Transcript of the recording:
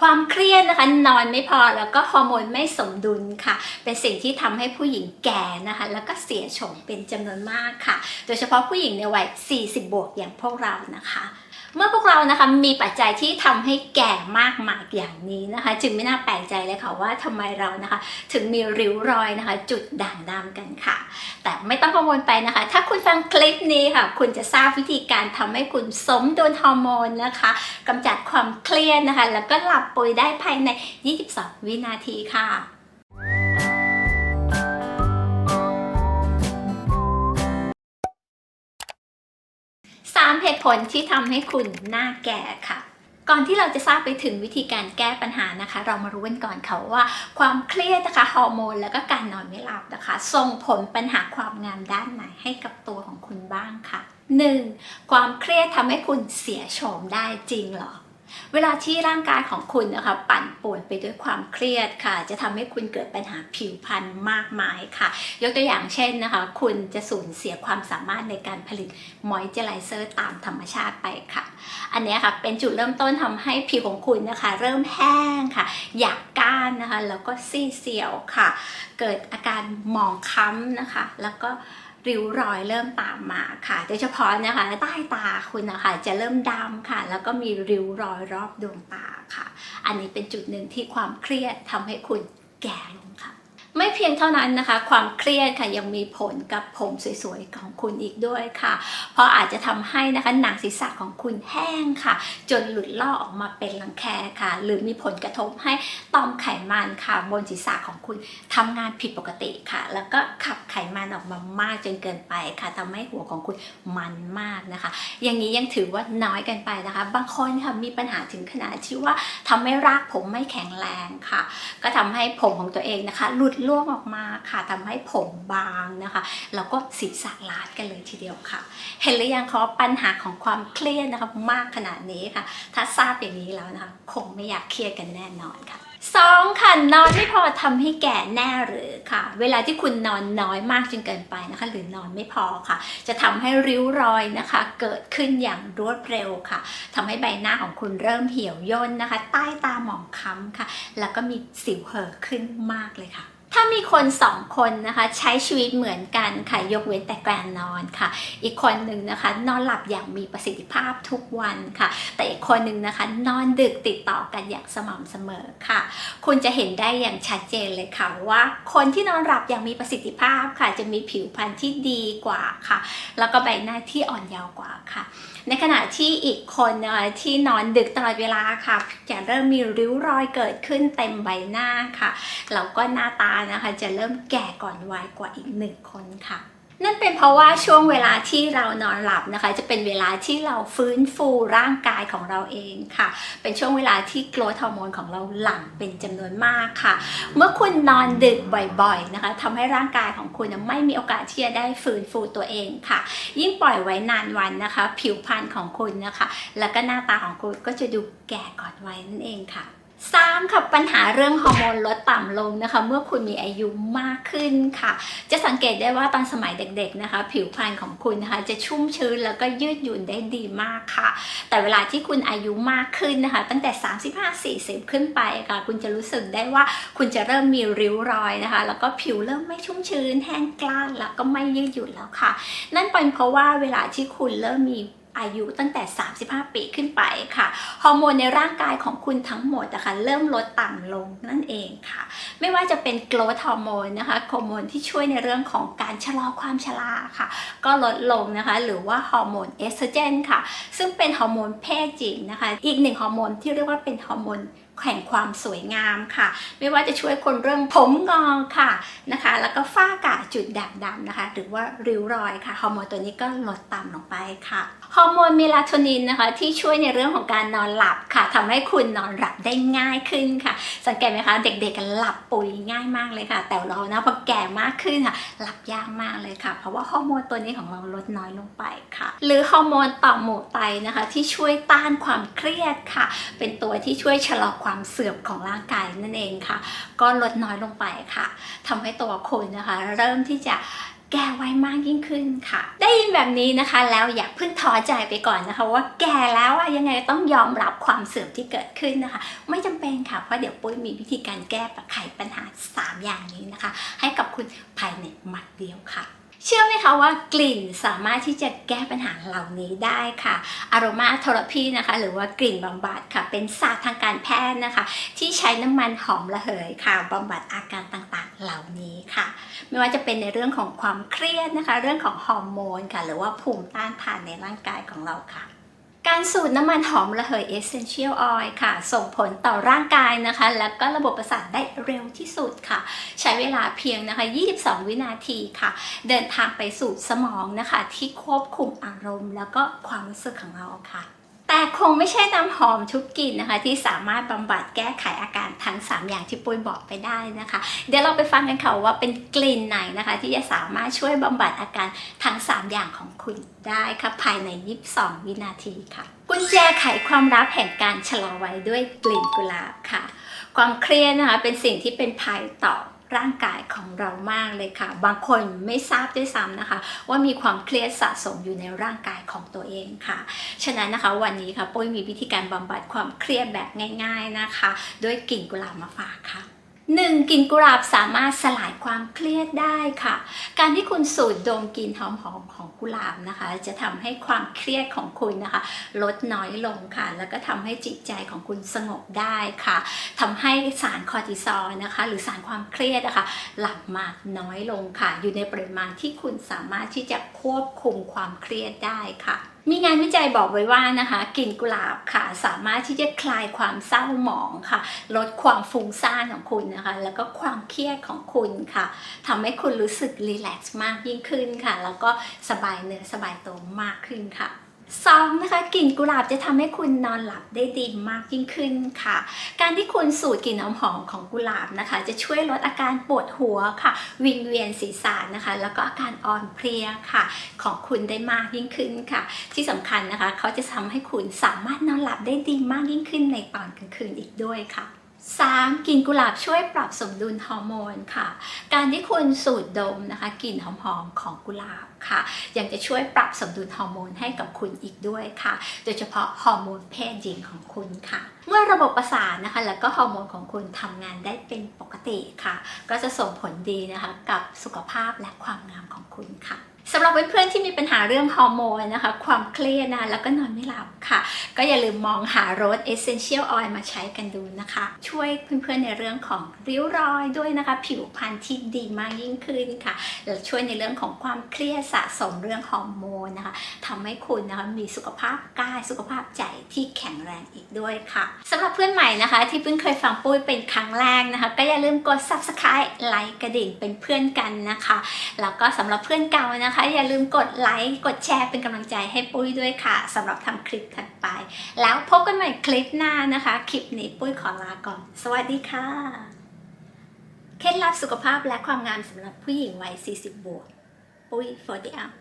ความเครียดนะคะนอนไม่พอแล้วก็ฮอร์โมนไม่สมดุลค่ะ เป็นสิ่งที่ทำให้ผู้หญิงแก่นะคะ แล้วก็เสียโฉมเป็นจำนวนมากค่ะ โดยเฉพาะผู้หญิงในวัย 40 บวกอย่างพวกเรานะคะ เมื่อพวกเรานะคะมีปัจจัยที่ทำให้แก่มากมายอย่างนี้นะคะ จึงไม่น่าแปลกใจเลยค่ะว่าทำไมเรานะคะ ถึงมีริ้วรอยนะคะ จุดด่างดำกันค่ะ แต่ไม่ต้องกังวลไปนะคะ ถ้าคุณฟังคลิปนี้ค่ะ คุณจะทราบวิธีการทำให้คุณสมดุลฮอร์โมนนะคะกำจัดความเครียดนะคะ แล้วก็หลับปุ๋ยได้ภายใน 22 วินาทีค่ะ ลที่ทำให้คุณหน้าแก่ค่ะก่อนที่เราจะทราบไปถึงวิธีการแก้ปัญหานะคะ เรามารู้กันก่อนค่ะว่าความเครียดนะคะฮอร์โมนแล้วก็การนอนไม่หลับนะคะ ส่งผลปัญหาความงามด้านไหนให้กับตัวของคุณบ้างค่ะ 1. ความเครียดทำให้คุณเสียโฉมได้จริงหรอ เวลาที่ร่างกายของคุณนะคะปั่นป่วนไปด้วยความเครียดค่ะ จะทำให้คุณเกิดปัญหาผิวพรรณมากมายค่ะ ยกตัวอย่างเช่นนะคะ คุณจะสูญเสียความสามารถในการผลิตมอยเจอไรเซอร์ตามธรรมชาติไปค่ะ อันนี้ค่ะเป็นจุดเริ่มต้นทำให้ผิวของคุณนะคะ เริ่มแห้งค่ะ อยากก้านนะคะ แล้วก็ซีเซียวค่ะ เกิดอาการหมองคล้ำนะคะ แล้วก็ ริ้วรอยเริ่มตามมาค่ะโดยเฉพาะนะคะใต้ตาคุณนะคะจะเริ่มดำค่ะ แล้วก็มีริ้วรอยรอบดวงตาค่ะ อันนี้เป็นจุดหนึ่งที่ความเครียดทำให้คุณแก่ลงค่ะ ไม่เพียงเท่านั้นนะคะ ความเครียดค่ะยังมีผลกับผมสวยๆของคุณอีกด้วยค่ะ เพราะอาจจะทำให้นะคะหนังศีรษะของคุณแห้งค่ะ จนหลุดลอกออกมาเป็นรังแคค่ะ หรือมีผลกระทบให้ต่อมไขมันค่ะ บนศีรษะของคุณทำงานผิดปกติค่ะ แล้วก็ขับไขมันออกมามากจนเกินไปค่ะทำให้หัวของคุณมันมากนะคะ อย่างนี้ยังถือว่าน้อยเกันไปนะคะ บางคนค่ะมีปัญหาถึงขนาดที่ว่าทำให้รากผมไม่แข็งแรงค่ะ ก็ทำให้ผมของตัวเองนะคะ หลุดร่วงออกมาค่ะทำให้ผมบางนะคะ แล้วก็ศีรษะลาดกันเลยทีเดียวค่ะ เห็นหรือยังคะปัญหาของความเครียดนะคะมากขนาดนี้ค่ะ ถ้าทราบอย่างนี้แล้วนะคะคงไม่อยากเครียดกันแน่นอนค่ะสองค่ะนอนไม่พอทำให้แก่แน่หรือค่ะ เวลาที่คุณนอนน้อยมากจนเกินไปนะคะ หรือนอนไม่พอค่ะ จะทำให้ริ้วรอยนะคะ เกิดขึ้นอย่างรวดเร็วค่ะทำให้ใบหน้าของคุณเริ่มเหี่ยวย่นนะคะ ใต้ตาหมองคล้ำค่ะ แล้วก็มีสิวเห่อขึ้นมากเลยค่ะ ถ้ามีคนสองคนนะคะ ใช้ชีวิตเหมือนกันค่ะยกเว้นแต่การนอนค่ะ อีกคนหนึ่งนะคะ นอนหลับอย่างมีประสิทธิภาพทุกวันค่ะ แต่อีกคนหนึ่งนะคะ นอนดึกติดต่อกันอย่างสม่ำเสมอค่ะ คุณจะเห็นได้อย่างชัดเจนเลยค่ะว่า คนที่นอนหลับอย่างมีประสิทธิภาพค่ะ จะมีผิวพรรณที่ดีกว่าค่ะ แล้วก็ใบหน้าที่อ่อนเยาว์กว่าค่ะ ในขณะที่อีกคนที่นอนดึกตลอดเวลาค่ะจะเริ่มมีริ้วรอยเกิดขึ้นเต็มใบหน้าค่ะแล้วก็หน้าตานะคะจะเริ่มแก่ก่อนวัยกว่าอีกหนึ่งคนค่ะนั่นเป็นเพราะว่าช่วงเวลาที่เรานอนหลับนะคะ จะเป็นเวลาที่เราฟื้นฟูร่างกายของเราเองค่ะ เป็นช่วงเวลาที่โกรทฮอร์โมนของเราหลั่งเป็นจำนวนมากค่ะ เมื่อคุณนอนดึกบ่อยๆนะคะทำให้ร่างกายของคุณไม่มีโอกาสที่จะได้ฟื้นฟูตัวเองค่ะ ยิ่งปล่อยไว้นานวันนะคะ ผิวพรรณของคุณนะคะ แล้วก็หน้าตาของคุณก็จะดูแก่ก่อนวัยนั่นเองค่ะ สามค่ะปัญหาเรื่องฮอร์โมนลดต่ำลงนะคะ เมื่อคุณมีอายุมากขึ้นค่ะ จะสังเกตได้ว่าตอนสมัยเด็กๆนะคะ ผิวพรรณของคุณนะคะจะชุ่มชื้นแล้วก็ยืดหยุ่นได้ดีมากค่ะ แต่เวลาที่คุณอายุมากขึ้นนะคะ ตั้งแต่ 35-40 ขึ้นไปค่ะ คุณจะรู้สึกได้ว่าคุณจะเริ่มมีริ้วรอยนะคะ แล้วก็ผิวเริ่มไม่ชุ่มชื้น แห้งกล้านแล้วก็ไม่ยืดหยุ่นแล้วค่ะ นั่นเป็นเพราะว่าเวลาที่คุณเริ่มมี อายุตั้งแต่ 35 ปีขึ้นไปค่ะ ฮอร์โมนในร่างกายของคุณทั้งหมดนะคะเริ่มลดต่ำลงนั่นเองค่ะ ไม่ว่าจะเป็นโกรทฮอร์โมนนะคะฮอร์โมนที่ช่วยในเรื่องของการชะลอความชราค่ะ ก็ลดลงนะคะ หรือว่าฮอร์โมนเอสโตรเจนค่ะ ซึ่งเป็นฮอร์โมนเพศหญิงนะคะ อีกหนึ่งฮอร์โมนที่เรียกว่าเป็นฮอร์โมน แห่งความสวยงามค่ะ ไม่ว่าจะช่วยคนเรื่องผมงอค่ะนะคะ แล้วก็ฝ้ากระจุดด่างดำนะคะ หรือว่าริ้วรอยค่ะฮอร์โมนตัวนี้ก็ลดต่ำลงไปค่ะฮอร์โมนเมลาโทนินนะคะ ที่ช่วยในเรื่องของการนอนหลับค่ะทำให้คุณนอนหลับได้ง่ายขึ้นค่ะ สังเกตไหมคะ เด็กๆกันหลับปุ๋ยง่ายมากเลยค่ะ แต่เรานะพอแก่มากขึ้นค่ะ หลับยากมากเลยค่ะ เพราะว่าฮอร์โมนตัวนี้ของเราลดน้อยลงไปค่ะ หรือฮอร์โมนต่อมหมูไตนะคะ ที่ช่วยต้านความเครียดค่ะ เป็นตัวที่ช่วยชะลอความความเสื่อมของร่างกายนั่นเองค่ะ ก็ลดน้อยลงไปค่ะทำให้ตัวคุณนะคะ เริ่มที่จะแก่ไวมากยิ่งขึ้นค่ะ ได้ยินแบบนี้นะคะ แล้วอย่าเพิ่งท้อใจไปก่อนนะคะ ว่าแก่แล้วอะยังไงต้องยอมรับความเสื่อมที่เกิดขึ้นนะคะ ไม่จำเป็นค่ะ เพราะเดี๋ยวปุ้ยมีวิธีการแก้ไขปัญหา 3 อย่างนี้นะคะ ให้กับคุณภายในหมัดเดียวค่ะ เชื่อไหมคะว่ากลิ่นสามารถที่จะแก้ปัญหาเหล่านี้ได้ค่ะอารมาเทอราพีนะคะ หรือว่ากลิ่นบำบัดค่ะ เป็นศาสตร์ทางการแพทย์นะคะ ที่ใช้น้ำมันหอมระเหยค่ะบำบัดอาการต่างๆ เหล่านี้ค่ะ ไม่ว่าจะเป็นในเรื่องของความเครียดนะคะ เรื่องของฮอร์โมนค่ะ หรือว่าภูมิต้านทานในร่างกายของเราค่ะ การสูดน้ำมันหอมระเหยเอเซนเชียลออยล์ค่ะ ส่งผลต่อร่างกายนะคะ และก็ระบบประสาทได้เร็วที่สุดค่ะ ใช้เวลาเพียงนะคะ 22 วินาทีค่ะ เดินทางไปสู่สมองนะคะ ที่ควบคุมอารมณ์ แล้วก็ความรู้สึกของเราค่ะ แต่คงไม่ใช่น้ำหอมทุกกลิ่นนะคะ ที่สามารถบำบัดแก้ไขอาการทั้ง 3 อย่างที่ปุ้ยบอกไปได้นะคะ เดี๋ยวเราไปฟังกันค่ะว่าเป็นกลิ่นไหนนะคะ ที่จะสามารถช่วยบำบัดอาการทั้ง 3 อย่างของคุณได้ค่ะภายใน 22 วินาทีค่ะกุญแจไขความลับแห่งการชะลอไวัยด้วยกลิ่นกุหลาบค่ะ ความเครียดนะคะเป็นสิ่งที่เป็นภัยต่อ ร่างกายของเรามากเลยค่ะ บางคนไม่ทราบด้วยซ้ำนะคะ ว่ามีความเครียดสะสมอยู่ในร่างกายของตัวเองค่ะ ฉะนั้นนะคะวันนี้ค่ะปุ้ยมีวิธีการบำบัดความเครียดแบบง่าย ๆนะคะ ด้วยกลิ่นกุหลาบมาฝากค่ะ หนึ่งกลิ่นกุหลาบสามารถสลายความเครียดได้ค่ะ การที่คุณสูดดมกลิ่นหอมๆของกุหลาบนะคะ จะทำให้ความเครียดของคุณนะคะ ลดน้อยลงค่ะ แล้วก็ทำให้จิตใจของคุณสงบได้ค่ะทำให้สารคอร์ติซอลนะคะ หรือสารความเครียดนะคะ หลั่งมากน้อยลงค่ะ อยู่ในปริมาณที่คุณสามารถที่จะควบคุมความเครียดได้ค่ะ มีงานวิจัยบอกไว้ว่านะคะกลิ่นกุหลาบค่ะ สามารถที่จะคลายความเศร้าหมองค่ะ ลดความฟุ้งซ่านของคุณนะคะ แล้วก็ความเครียดของคุณค่ะทำให้คุณรู้สึกรีแลกซ์มากยิ่งขึ้นค่ะ แล้วก็สบายเนื้อสบายตัวมากขึ้นค่ะ สองนะคะกลิ่นกุหลาบจะทำให้คุณนอนหลับได้ดีมากยิ่งขึ้นค่ะ การที่คุณสูดกลิ่นหอมของกุหลาบนะคะ จะช่วยลดอาการปวดหัวค่ะ วิงเวียนศีรษะนะคะ แล้วก็อาการอ่อนเพลียค่ะ ของคุณได้มากยิ่งขึ้นค่ะ ที่สำคัญนะคะเขาจะทำให้คุณสามารถนอนหลับได้ดีมากยิ่งขึ้นในตอนกลางคืนอีกด้วยค่ะ 3. กลิ่นกุหลาบช่วยปรับสมดุลฮอร์โมนค่ะ การที่คุณสูดดมนะคะกลิ่นหอมๆของกุหลาบค่ะ ยังจะช่วยปรับสมดุลฮอร์โมนให้กับคุณอีกด้วยค่ะ โดยเฉพาะฮอร์โมนเพศหญิงของคุณค่ะ เมื่อระบบประสาทนะคะแล้วก็ฮอร์โมนของคุณทำงานได้เป็นปกติค่ะ ก็จะส่งผลดีนะคะกับสุขภาพและความงามของคุณค่ะ สำหรับเพื่อนๆที่มีปัญหาเรื่องฮอร์โมนนะคะ ความเครียดนะแล้วก็นอนไม่หลับค่ะ ก็อย่าลืมมองหารส Essential Oil มาใช้กันดูนะคะ ช่วยเพื่อนๆในเรื่องของริ้วรอยด้วยนะคะ ผิวพรรณที่ดีมากยิ่งขึ้นค่ะแล้วช่วยในเรื่องของความเครียดสะสมเรื่องฮอร์โมนนะคะทำให้คุณนะคะมีสุขภาพกายสุขภาพใจที่แข็งแรงอีกด้วยค่ะสำหรับเพื่อนใหม่นะคะ ที่เพิ่งเคยฟังปุ้ยเป็นครั้งแรกนะคะ ก็อย่าลืมกด Subscribe ไลค์กระดิ่งเป็นเพื่อนกันนะคะแล้วก็สำหรับเพื่อนเก่านะคะอย่าลืมกดไลค์กดแชร์เป็นกำลังใจให้ปุ้ยด้วยค่ะสำหรับทำคลิปถัดไป แล้วพบกันใหม่คลิปหน้านะคะ คลิปนี้ปุ้ยขอลาก่อน สวัสดีค่ะ เคล็ดลับสุขภาพและความงามสำหรับผู้หญิงวัย 40 บวก ปุ้ย 40 up